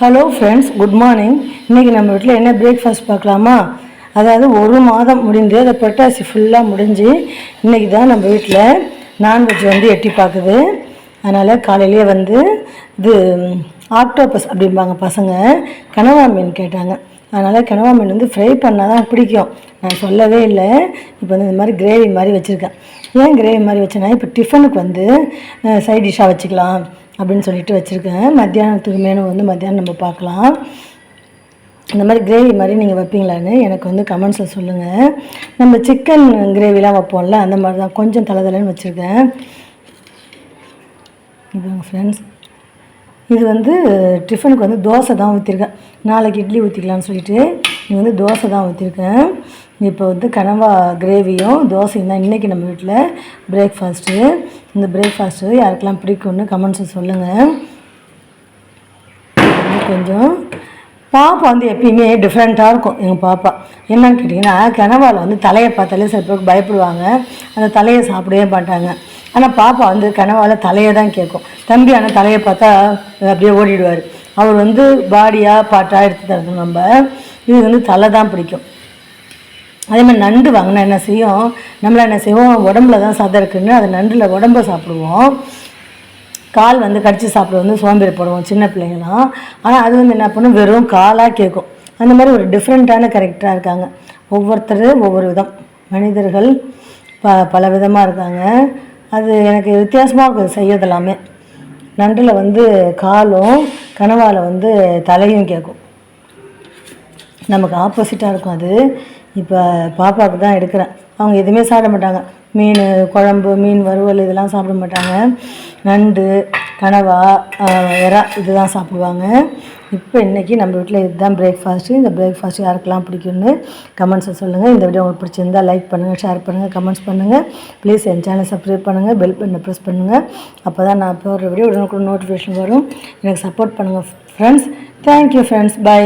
Hello friends good morning இன்றைக்கி நம்ம வீட்டில் என்ன பிரேக்ஃபாஸ்ட் பார்க்கலாமா? அதாவது ஒரு மாதம் முடிந்து அதை புரட்டாசி ஃபுல்லாக முடிஞ்சு இன்றைக்கி தான் நம்ம வீட்டில் நான்வெஜ் வந்து எட்டி பார்க்குது. அதனால் காலையிலேயே வந்து இது ஆக்டோபஸ் அப்படிம்பாங்க பசங்க. கனவா மீன் கேட்டாங்க. அதனால் கனவா மீன் வந்து ஃப்ரை பண்ணால் தான் பிடிக்கும். நான் சொல்லவே இல்லை. இப்போ வந்து இந்த மாதிரி கிரேவி மாதிரி வச்சுருக்கேன். ஏன் கிரேவி மாதிரி வச்சேன்னா இப்போ டிஃபனுக்கு வந்து சைட் டிஷ்ஷாக வச்சுக்கலாம் அப்படின்னு சொல்லிட்டு வச்சுருக்கேன். மத்தியானத்துக்கு மேனும் வந்து மத்தியானம் நம்ம பார்க்கலாம். இந்த மாதிரி கிரேவி மாதிரி நீங்கள் வைப்பீங்களான்னு எனக்கு வந்து கமெண்ட்ஸில் சொல்லுங்கள் நம்ம சிக்கன் கிரேவிலாம் வைப்போம்ல அந்த மாதிரி தான் கொஞ்சம் தலை தலைன்னு வச்சுருக்கேன். இதுங்க ஃப்ரெண்ட்ஸ் இது வந்து டிஃபனுக்கு வந்து தோசை தான் ஊற்றிருக்கேன் நாளைக்கு இட்லி ஊற்றிக்கலாம்னு சொல்லிட்டு இது வந்து தோசை தான் ஊற்றிருக்கேன் இப்போ வந்து கனவா கிரேவியும் தோசையும் தான் இன்றைக்கி நம்ம வீட்டில் பிரேக்ஃபாஸ்ட்டு இந்த பிரேக்ஃபாஸ்ட்டு யாருக்கெல்லாம் பிடிக்கும்னு கமெண்ட்ஸை சொல்லுங்கள் கொஞ்சம் பாப்பா வந்து எப்பயுமே டிஃப்ரெண்ட்டாக இருக்கும் எங்கள் பாப்பா. என்னன்னு கேட்டிங்கன்னா கனவாவில் வந்து தலையை பார்த்தாலே சில பேருக்கு பயப்படுவாங்க. அந்த தலையை சாப்பிடவே மாட்டாங்க. ஆனால் பாப்பா வந்து கனவால் தலையை தான் கேட்கும் தம்பி ஆனால் தலையை பார்த்தா அப்படியே ஓடிடுவார். அவர் வந்து பாடியாக பாட்டாக எடுத்து தரணும் நம்ம. இது வந்து தலை தான் பிடிக்கும். அதே மாதிரி நண்டு வாங்கினா என்ன செய்யும்? நம்மள என்ன செய்வோம்? உடம்புல தான் சதை இருக்குன்னு அது நண்டில் உடம்ப சாப்பிடுவோம். கால் வந்து கடிச்சு சாப்பிட வந்து சோம்பேறி போடுவோம் சின்ன பிள்ளைங்களாம் ஆனால் அது வந்து என்ன பண்ணும்? வெறும் காலாக கேட்கும் அந்த மாதிரி ஒரு டிஃப்ரெண்ட்டான கேரக்டராக இருக்காங்க. ஒவ்வொருத்தர் ஒவ்வொரு விதம். மனிதர்கள் ப பல விதமாக இருக்காங்க. அது எனக்கு வித்தியாசமாக இருக்குது செய்யறது எல்லாமே நண்டில் வந்து காலும் கனவால் வந்து தலையும் கேட்கும் நமக்கு ஆப்போசிட்டாக இருக்கும் அது. இப்போ பாப்பாவுக்கு தான் எடுக்கிறேன். அவங்க எதுவுமே சாப்பிட மாட்டாங்க. மீன் குழம்பு மீன் வறுவல் இதெல்லாம் சாப்பிட மாட்டாங்க. நண்டு கனவா ஆஹ், எறா இதுதான் சாப்பிடுவாங்க. இப்போ இன்றைக்கி நம்ம வீட்டில் இதுதான் பிரேக்ஃபாஸ்ட்டு இந்த பிரேக்ஃபாஸ்ட் யாருக்கெல்லாம் பிடிக்கும்னு கமெண்ட்ஸை சொல்லுங்கள் இந்த வீடியோ உங்களுக்கு பிடிச்சிருந்தா லைக் பண்ணுங்கள் ஷேர் பண்ணுங்கள் கமெண்ட்ஸ் பண்ணுங்கள் ப்ளீஸ் என் சேனலை சப்ஸ்கிரைப் பண்ணுங்கள் பெல் பண்ண ப்ரெஸ் பண்ணுங்கள் அப்போ தான் நான் போடுற வீடியோ உடனுக்குடன் நோட்டிஃபிகேஷன் வரும். எனக்கு சப்போர்ட் பண்ணுங்கள் ஃப்ரெண்ட்ஸ் தேங்க்யூ ஃப்ரெண்ட்ஸ் பை